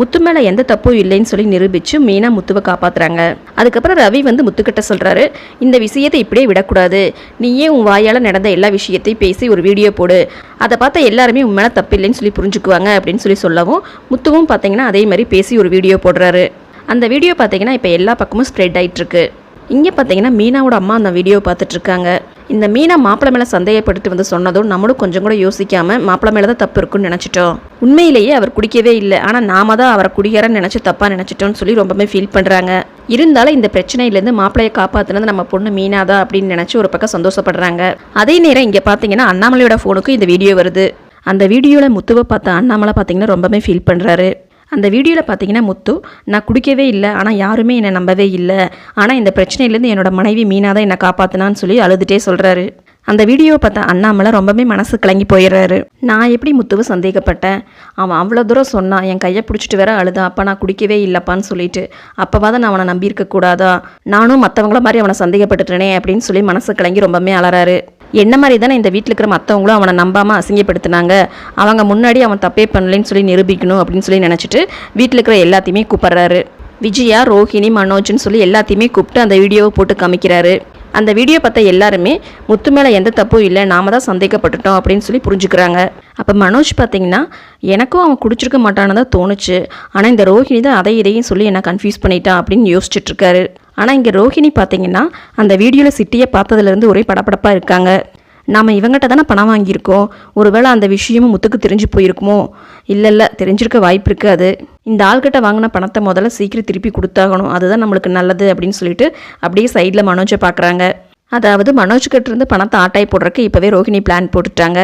முத்து மேலே எந்த தப்பும் இல்லைன்னு சொல்லி நிரூபித்து மீனா முத்துவை காப்பாத்துறாங்க. அதுக்கப்புறம் ரவி வந்து முத்துக்கிட்ட சொல்கிறாரு இந்த விஷயத்தை இப்படியே விடக்கூடாது. நீயே உன் வாயால் நடந்த எல்லா விஷயத்தையும் பேசி ஒரு வீடியோ போடு. அதை பார்த்தா எல்லாருமே உன் மேலே தப்பு இல்லைன்னு சொல்லி புரிஞ்சுக்குவாங்க அப்படின்னு சொல்லி சொல்லவும் முத்துவும் பார்த்தீங்கன்னா அதே மாதிரி பேசி ஒரு வீடியோ போடுறாரு. அந்த வீடியோ பார்த்தீங்கன்னா இப்போ எல்லா பக்கமும் ஸ்ப்ரெட் ஆயிட்டு இருக்கு. இங்கே பார்த்தீங்கன்னா மீனாவோட அம்மா அந்த வீடியோ பார்த்துட்ருக்காங்க. இந்த மீனா மாப்பிள்ளை மேலே சந்தேகப்பட்டுட்டு வந்து சொன்னதும் நம்மளும் கொஞ்சம் கூட யோசிக்காமல் மாப்பிள்ளை மேலே தான் தப்பு இருக்குன்னு நினச்சிட்டோம். உண்மையிலேயே அவர் குடிக்கவே இல்லை. ஆனால் நாம தான் அவரை குடிகாரன்னு நினச்சி தப்பாக நினச்சிட்டோம்னு சொல்லி ரொம்பவே ஃபீல் பண்ணுறாங்க இருந்தாலும் இந்த பிரச்சனையிலேருந்து மாப்பிள்ளையை காப்பாற்றினது நம்ம பொண்ணு மீனா தான் அப்படின்னு நினச்சி ஒரு பக்கம் சந்தோஷப்படுறாங்க. அதே நேரம் இங்கே பார்த்தீங்கன்னா அண்ணாமலையோட ஃபோனுக்கு இந்த வீடியோ வருது. அந்த வீடியோவில் முத்துவை பார்த்த அண்ணாமலை பார்த்தீங்கன்னா ரொம்பவே ஃபீல் பண்ணுறாரு அந்த வீடியோவில் பார்த்தீங்கன்னா முத்து நான் குடிக்கவே இல்லை. ஆனால் யாருமே என்னை நம்பவே இல்லை. ஆனால் இந்த பிரச்சனையிலேருந்து என்னோட மனைவி மீனா தான் என்னை காப்பாற்றினான்னு சொல்லி அழுதுகிட்டே சொல்கிறாரு அந்த வீடியோவை பார்த்தா அண்ணாமலை ரொம்பவே மனசு கலங்கி போயிடுறாரு. நான் எப்படி முத்துவை சந்தேகப்பட்டேன்? அவன் அவ்வளோ தூரம் சொன்னான் என் கையை பிடிச்சிட்டு வேற அழுதான் அப்போ நான் குடிக்கவே இல்லைப்பான்னு சொல்லிட்டு. அப்போவாத நான் அவனை நம்பியிருக்க கூடாதா? நானும் மற்றவங்கள மாதிரி அவனை சந்தேகப்பட்டுட்டேனே அப்படின்னு சொல்லி மனசு கலங்கி ரொம்பவே அலறாரு. என்ன மாதிரி தானே இந்த வீட்டில் இருக்கிற மற்றவங்களும் அவனை நம்பாமல் அசிங்கப்படுத்தினாங்க? அவங்க முன்னாடி அவன் தப்பே பண்ணலைன்னு சொல்லி நிரூபிக்கணும் அப்படின்னு சொல்லி நினச்சிட்டு வீட்டில் இருக்கிற எல்லாத்தையுமே கூப்பிட்றாரு. விஜயா ரோஹிணி மனோஜ்னு சொல்லி எல்லாத்தையுமே கூப்பிட்டு அந்த வீடியோவை போட்டு காமிக்கிறாரு. அந்த வீடியோ பார்த்த எல்லாருமே முத்து மேலே எந்த தப்பும் இல்லை நாம தான் சந்தேகப்பட்டுட்டோம் அப்படின்னு சொல்லி புரிஞ்சுக்கிறாங்க. அப்போ மனோஜ் பார்த்தீங்கன்னா எனக்கும் அவன் குடிச்சிருக்க மாட்டான்னு தான் தோணுச்சு. ஆனால் இந்த ரோஹிணி தான் அதை இதையும் சொல்லி என்ன கன்ஃபியூஸ் பண்ணிட்டான் அப்படின்னு யோசிச்சுட்ருக்காரு ஆனால் இங்கே ரோஹிணி பார்த்தீங்கன்னா அந்த வீடியோவில் சிட்டியை பார்த்ததுலேருந்து ஒரே படப்படப்பாக இருக்காங்க. நாம் இவங்ககிட்ட தானே பணம் வாங்கியிருக்கோம். ஒருவேளை அந்த விஷயமும் முத்துக்கு தெரிஞ்சு போயிருக்குமோ? இல்லை இல்லை தெரிஞ்சிருக்க வாய்ப்பு இருக்காது. இந்த ஆள்கிட்ட வாங்கின பணத்தை முதல்ல சீக்கிரம் திருப்பி கொடுத்தாகணும். அதுதான் நம்மளுக்கு நல்லது அப்படின்னு சொல்லிட்டு அப்படியே சைடில் மனோஜை பார்க்குறாங்க அதாவது மனோஜ் கிட்டேருந்து பணத்தை ஆட்டாய் போடுறக்கு இப்போவே ரோஹிணி பிளான் போட்டுட்டாங்க.